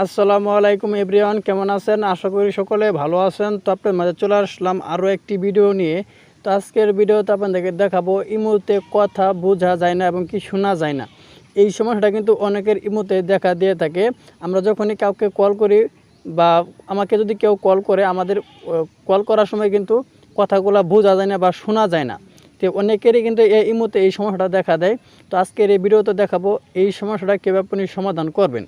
আসসালামু আলাইকুম এভরিওয়ান, কেমন আছেন? আশা করি সকলে ভালো আছেন। তো আপনার মাঝে চলে আসলাম আরও একটি ভিডিও নিয়ে। তো আজকের ভিডিওতে আপনাদেরকে দেখাবো ইমোতে কথা বোঝা যায় না এবং কি শোনা যায় না। এই সমস্যাটা কিন্তু অনেকের ইমোতে দেখা দিয়ে থাকে। আমরা যখনই কাউকে কল করি বা আমাকে যদি কেউ কল করে, আমাদের কল করার সময় কিন্তু কথাগুলো বোঝা যায় না বা শোনা যায় না। তো অনেকেরই কিন্তু এই ইমোতে এই সমস্যাটা দেখা দেয়। তো আজকের এই ভিডিওতে দেখাবো এই সমস্যাটা কীভাবে আপনি সমাধান করবেন।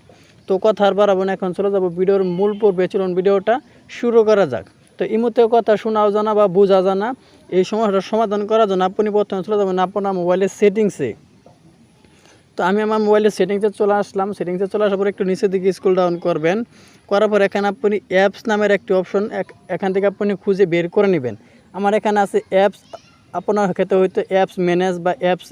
তো কথা আর বাড়াবো না, এখন চলে যাব ভিডিওর মূল পর্বে। চলুন ভিডিওটা শুরু করা যাক। তো ইমোতে কথা শোনাও জানা বা বোঝা জানা, এই সমস্যাটার সমাধান করার জন্য আপনি প্রথমে চলে যাবেন আপনার মোবাইলের সেটিংসে তো আমি আমার মোবাইলের সেটিংসে চলে আসলাম। সেটিংসে চলে আসার পর একটু নিচের দিকে স্কুল ডাউন করবেন। করার পর এখানে আপনি অ্যাপস নামের একটি অপশন এখান থেকে আপনি খুঁজে বের করে নেবেন। আমার এখানে আছে অ্যাপস আপনার ক্ষেত্রে হয়তো অ্যাপস ম্যানেজ বা অ্যাপস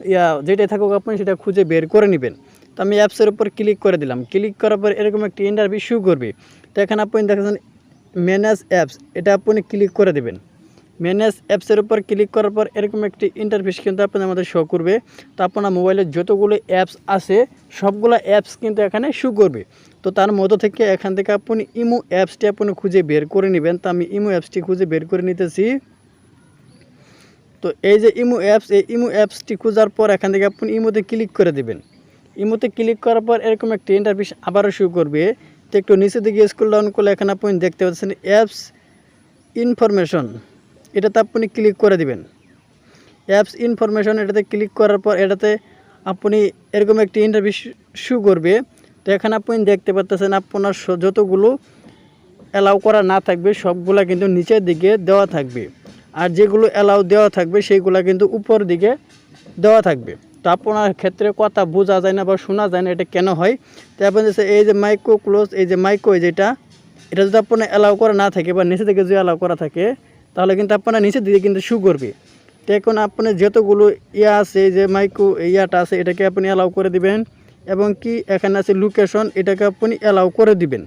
ইয়া, যেটাই থাকুক আপনি সেটা খুঁজে বের করে নেবেন। তো আমি অ্যাপসের উপর ক্লিক করে দিলাম। ক্লিক করার পর এরকম একটি ইন্টারভিউ শু করবে। তো এখানে আপনি দেখেছেন ম্যানেজ অ্যাপস এটা আপনি ক্লিক করে দেবেন। ম্যানেজ অ্যাপসের উপর ক্লিক করার পর এরকম একটি ইন্টারফেস কিন্তু আপনাদের আমাদের শো করবে। তো আপনার মোবাইলে যতগুলো অ্যাপস আছে, সবগুলো অ্যাপস কিন্তু এখানে শো করবে। তো তার মধ্য থেকে এখান থেকে আপনি ইমো অ্যাপসটি আপনি খুঁজে বের করে নেবেন। তো আমি ইমো অ্যাপসটি খুঁজে বের করে নিতেছি। তো এই যে ইমো অ্যাপস এই ইমো অ্যাপসটি খোঁজার পর এখান থেকে আপনি ইমোতে ক্লিক করে দেবেন। ইমোতে ক্লিক করার পর এরকম একটি ইন্টারফেস আবারও শো করবে। তো একটু নিচে দিকে স্কুল ডাউন করলে এখানে আপনি দেখতে পাচ্ছেন অ্যাপস ইনফরমেশন এটাতে আপনি ক্লিক করে দিবেন। অ্যাপস ইনফরমেশন এটাতে ক্লিক করার পর এটাতে আপনি এরকম একটি ইন্টারভিউ শু করবে। তো এখানে আপনি দেখতে পাচ্ছেন আপনার যতগুলো অ্যালাউ করা না থাকবে, সবগুলা কিন্তু নিচের দিকে দেওয়া থাকবে। আর যেগুলো অ্যালাউ দেওয়া থাকবে, সেইগুলা কিন্তু উপর দিকে দেওয়া থাকবে। তো আপনার ক্ষেত্রে কথা বোঝা যায় না বা শোনা যায় না, এটা কেন হয়? তো আপনি যে এই যে মাইক্রো ক্লোজ এই যে মাইক্রো যেটা এটা যদি আপনার অ্যালাউ করা না থাকে বা নিচে থেকে যদি অ্যালাউ করা থাকে, তাহলে কিন্তু আপনার নিচে দিকে কিন্তু শু করবে। তো এখন আপনি যতগুলো ইয়া আছে যে মাইক্রো ইয়াটা আছে, এটাকে আপনি অ্যালাউ করে দিবেন, এবং কি এখানে আছে লোকেশন এটাকে আপনি অ্যালাউ করে দিবেন।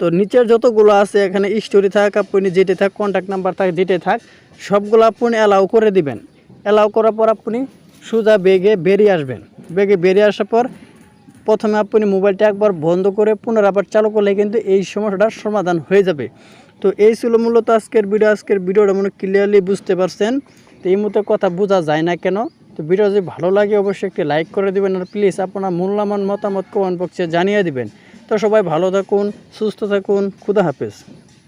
তো নিচের যতগুলো আছে, এখানে স্টোরি থাক, আপনি যেটা থাক কন্ট্যাক্ট নাম্বার থাক, যেটা থাক, সবগুলো আপনি অ্যালাউ করে দিবেন। অ্যালাউ করার পর আপনি সোজা বেগে বেরিয়ে আসবেন। বেগে বেরিয়ে আসার পর প্রথমে আপনি মোবাইলটা একবার বন্ধ করে পুনরায় আবার চালু করলে কিন্তু এই সমস্যাটার সমাধান হয়ে যাবে। তো এই ছিল মূলত আজকের ভিডিও। আজকের ভিডিওটা মনে ক্লিয়ারলি বুঝতে পারছেন। তো এই মতো কথা বোঝা যায় না কেন? তো ভিডিও যদি ভালো লাগে অবশ্যই একটি লাইক করে দিবেন আর প্লিজ আপনার মূল্যবান মতামত কমেন্ট বক্সে জানিয়ে দিবেন। তো সবাই ভালো থাকুন, সুস্থ থাকুন, খুদা হাফেজ।